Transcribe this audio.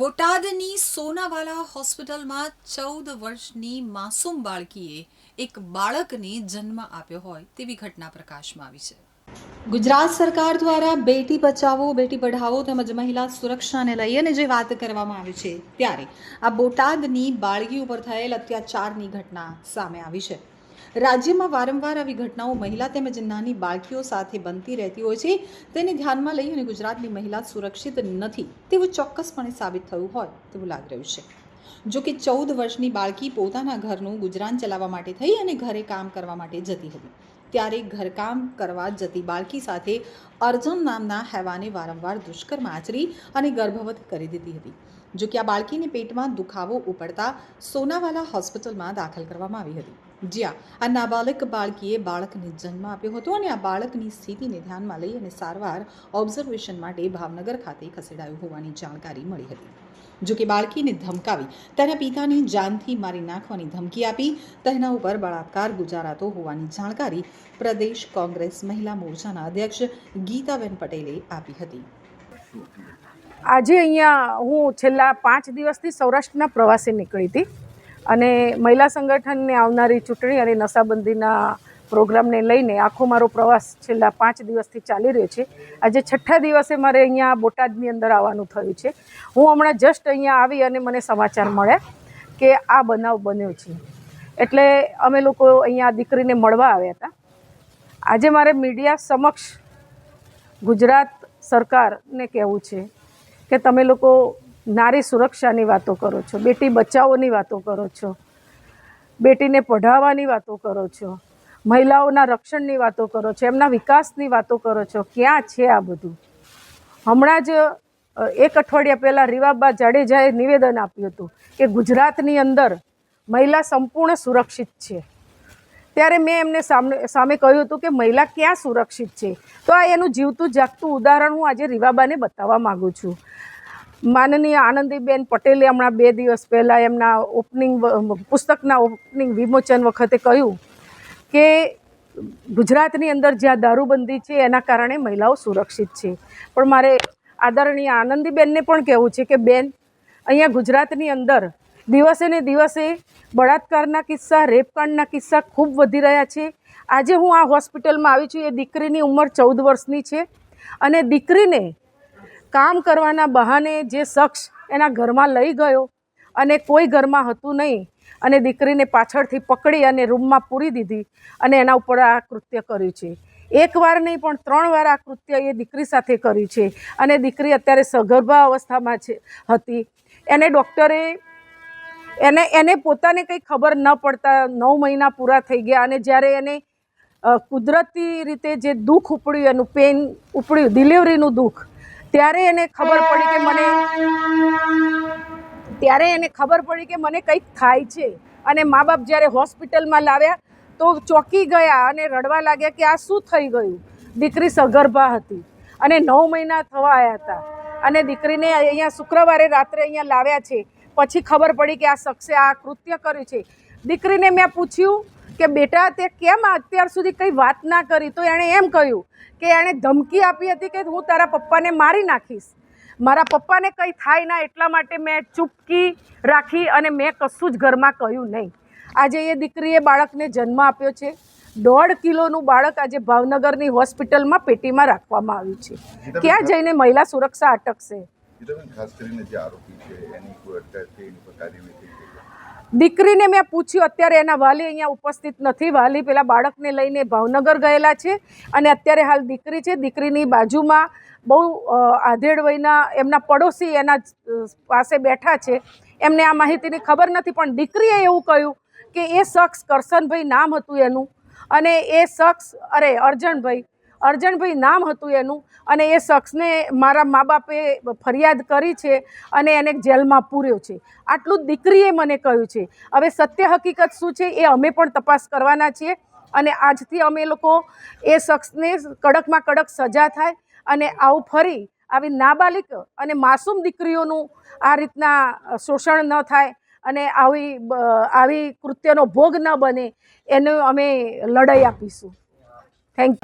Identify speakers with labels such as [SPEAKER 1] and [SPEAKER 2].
[SPEAKER 1] બોટાદની સોનાવાલા હોસ્પિટલમાં ચૌદ વર્ષની માસૂમ બાળકીએ એક બાળકને જન્મ આપ્યો હોય તેવી ઘટના પ્રકાશમાં આવી છે. ગુજરાત સરકાર દ્વારા બેટી બચાવો, બેટી પઢાવો તેમજ મહિલા સુરક્ષાને લઈ અને જે વાત કરવામાં આવી છે ત્યારે આ બોટાદની બાળકી ઉપર થયેલ અત્યાચારની ઘટના સામે આવી છે. રાજ્યમાં વારંવાર આવી ઘટનાઓ મહિલા તેમજ નાની બાળકીઓ સાથે બનતી રહેતી હોય છે. તેને ધ્યાનમાં લઈ અને ગુજરાતની મહિલા સુરક્ષિત નથી તેવું ચોક્કસપણે સાબિત થયું હોય તેવું લાગી રહ્યું છે. જો કે ચૌદ વર્ષની બાળકી પોતાના ઘરનું ગુજરાન ચલાવવા માટે થઈ અને ઘરે કામ કરવા માટે જતી હતી. ત્યારે ઘરકામ કરવા જતી બાળકી સાથે અર્જુન નામના હેવાને વારંવાર દુષ્કર્મ આચરી અને ગર્ભવત કરી દીધી હતી. જો કે આ બાળકીને પેટમાં દુખાવો ઉપડતા સોનાવાલા હોસ્પિટલમાં દાખલ કરવામાં આવી હતી. જ્યાં આ નાબાલક બાળકીએ બાળકને જન્મ આપ્યો હતો અને આ બાળકની સ્થિતિને ધ્યાનમાં લઈ અને સારવાર ઓબ્ઝર્વેશન માટે ભાવનગર ખાતે ખસેડાયું હોવાની જાણકારી મળી હતી. જોકે બાળકીને ધમકાવી તેના પિતાની જાનથી મારી નાખવાની ધમકી આપી, તેના ઉપર બળાત્કાર ગુજારાતો હોવાની જાણકારી પ્રદેશ કોંગ્રેસ મહિલા મોરચાના અધ્યક્ષ ગીતાબેન પટેલે આપી હતી.
[SPEAKER 2] આજે અહીંયા હું છેલ્લા પાંચ દિવસથી સૌરાષ્ટ્રના પ્રવાસે નીકળી હતી. અને મહિલા સંગઠનને આવનારી ચૂંટણી અને નશાબંધીના પ્રોગ્રામને લઈને આખો મારો પ્રવાસ છેલ્લા પાંચ દિવસથી ચાલી રહ્યો છે. આજે છઠ્ઠા દિવસે મારે અહીંયા બોટાદની અંદર આવવાનું થયું છે. હું હમણાં જસ્ટ અહીંયા આવી અને મને સમાચાર મળ્યા કે આ બનાવ બન્યો છે. એટલે અમે લોકો અહીંયા દીકરીને મળવા આવ્યા હતા. આજે મારે મીડિયા સમક્ષ ગુજરાત સરકારને કહેવું છે કે તમે લોકો નારી સુરક્ષાની વાતો કરો છો, બેટી બચાવોની વાતો કરો છો, બેટીને પઢાવવાની વાતો કરો છો, મહિલાઓના રક્ષણની વાતો કરો છો, એમના વિકાસની વાતો કરો છો, ક્યાં છે આ બધું? હમણાં જ એક અઠવાડિયા પહેલાં રીવાબા જાડેજાએ નિવેદન આપ્યું હતું કે ગુજરાતની અંદર મહિલા સંપૂર્ણ સુરક્ષિત છે. ત્યારે મેં એમને સામે સામે કહ્યું હતું કે મહિલા ક્યાં સુરક્ષિત છે? તો આ એનું જીવતું જાગતું ઉદાહરણ હું આજે રીવાબાને બતાવવા માગું છું. માનનીય આનંદીબેન પટેલે હમણાં બે દિવસ પહેલાં એમના ઓપનિંગ પુસ્તકના ઓપનિંગ વિમોચન વખતે કહ્યું કે ગુજરાતની અંદર જ્યાં દારૂબંધી છે, એના કારણે મહિલાઓ સુરક્ષિત છે. પણ મારે આદરણીય આનંદીબેનને પણ કહેવું છે કે, બેન, અહીંયા ગુજરાતની અંદર દિવસે ને દિવસે બળાત્કારના કિસ્સા, રેપકાંડના કિસ્સા ખૂબ વધી રહ્યા છે. આજે હું આ હોસ્પિટલમાં આવી છું. એ દીકરીની ઉંમર ચૌદ વર્ષની છે અને દીકરીને કામ કરવાના બહાને જે શખ્સ એના ઘરમાં લઈ ગયો અને કોઈ ઘરમાં હતું નહીં અને દીકરીને પાછળથી પકડી અને રૂમમાં પૂરી દીધી અને એના ઉપર આ કૃત્ય કર્યું છે. એક વાર નહીં, પણ ત્રણ વાર આ કૃત્ય એ દીકરી સાથે કર્યું છે અને દીકરી અત્યારે સગર્ભા અવસ્થામાં છે, હતી. એને ડૉક્ટરે એને એને પોતાને કંઈ ખબર ન પડતા નવ મહિના પૂરા થઈ ગયા અને જ્યારે એને કુદરતી રીતે જે દુઃખ ઉપડ્યું, એનું પેન ઉપડ્યું ડિલિવરીનું દુઃખ ત્યારે એને ખબર પડી કે મને ત્યારે એને ખબર પડી કે મને કંઈક થાય છે. અને મા બાપ જ્યારે હોસ્પિટલમાં લાવ્યા તો ચોંકી ગયા અને રડવા લાગ્યા કે આ શું થઈ ગયું? દીકરી સગર્ભા હતી અને નવ મહિના થવા આવ્યા હતા. અને દીકરીને અહીંયા શુક્રવારે રાત્રે અહીંયા લાવ્યા છે. પછી ખબર પડી કે આ શખ્સે આ કૃત્ય કર્યું છે. દીકરીને મેં પૂછ્યું કે બેટા તે કેમ અત્યાર સુધી કંઈ વાત ના કરી? તો એણે એમ કહ્યું કે એણે ધમકી આપી હતી કે હું તારા પપ્પાને મારી નાખીશ. મારા પપ્પાને કંઈ થાય ના એટલા માટે મેં ચૂપકી રાખી અને મેં કશું જ ઘરમાં કહ્યું નહીં. આજે એ દીકરીએ બાળકને જન્મ આપ્યો છે. દોઢ કિલોનું બાળક આજે ભાવનગરની હોસ્પિટલમાં પેટીમાં રાખવામાં આવ્યું છે. ક્યાં જઈને મહિલા સુરક્ષા અટકશે?
[SPEAKER 3] ખાસ કરીને જે આરોપી છે એની
[SPEAKER 2] દીકરીને મેં પૂછ્યું, અત્યારે એના વાલી અહીંયા ઉપસ્થિત નથી. વાલી પેલા બાળકને લઈને ભાવનગર ગયેલા છે અને અત્યારે હાલ દીકરી છે. દીકરીની બાજુમાં બહુ આધેડ વયના એમના પડોશી એના પાસે બેઠા છે. એમને આ માહિતીની ખબર નથી, પણ દીકરીએ એવું કહ્યું કે એ શખ્સ કરશનભાઈ નામ હતું એનું અને એ શખ્સ, અરે અર્જણભાઈ અર્જણભાઈ નામ હતું એનું અને એ શખ્સને મારા મા બાપે ફરિયાદ કરી છે અને એને જેલમાં પૂર્યો છે. આટલું દીકરીએ મને કહ્યું છે. હવે સત્ય હકીકત શું છે એ અમે પણ તપાસ કરવાના છીએ અને આજથી અમે લોકો એ શખ્સને કડકમાં કડક સજા થાય અને આવું ફરી આવી નાબાલિક અને માસૂમ દીકરીઓનું આ રીતના શોષણ ન થાય અને આવી આવી કૃત્યનો ભોગ ન બને એનું અમે લડાઈ આપીશું. થેન્ક